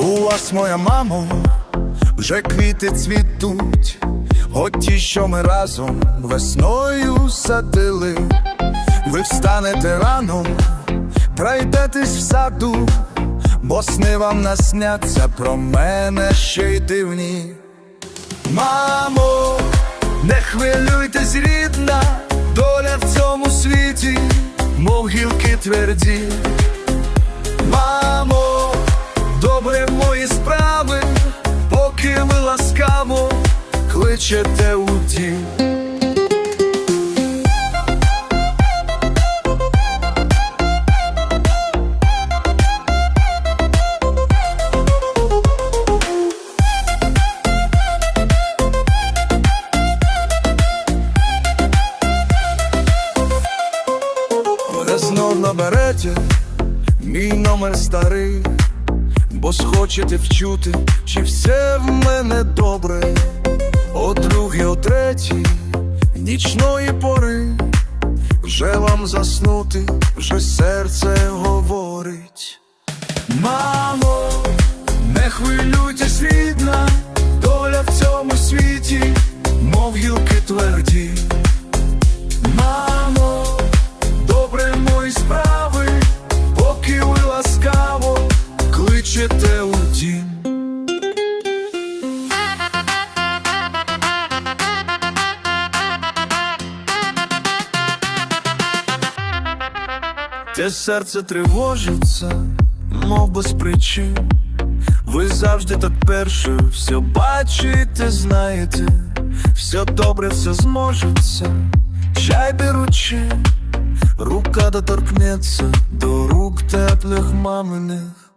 вас, моя мамо, вже квіти цвітуть, от що ми разом весною садили. Ви встанете рано, пройдетесь в саду, бо сни вам насняться про мене ще й дивні. Мамо, не хвилюйтесь, рідна, доля в цьому світі, мов гілки тверді. Мамо, добре справи, поки ви ласкаво кличете у дім. Знов наберете мій номер старий, бо схочете вчути, чи все в мене добре. О другій, о третій, нічної пори, вже вам заснути, вже серце говорить. Мамо, не хвилюйтесь, дім. Те серце тривожиться, мов без причин. Ви завжди так перше, все бачите, знаєте, все добре, все зможеться, чай беручи, рука доторкнеться до рук теплих маминих.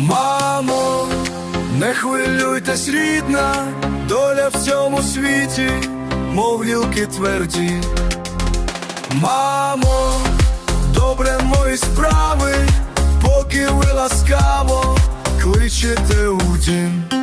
Мамо, не хвилюйтесь, рідна, доля в цьому світі, мов гілки тверді. Мамо, добре мої справи, поки ви ласкаво кличете у дім.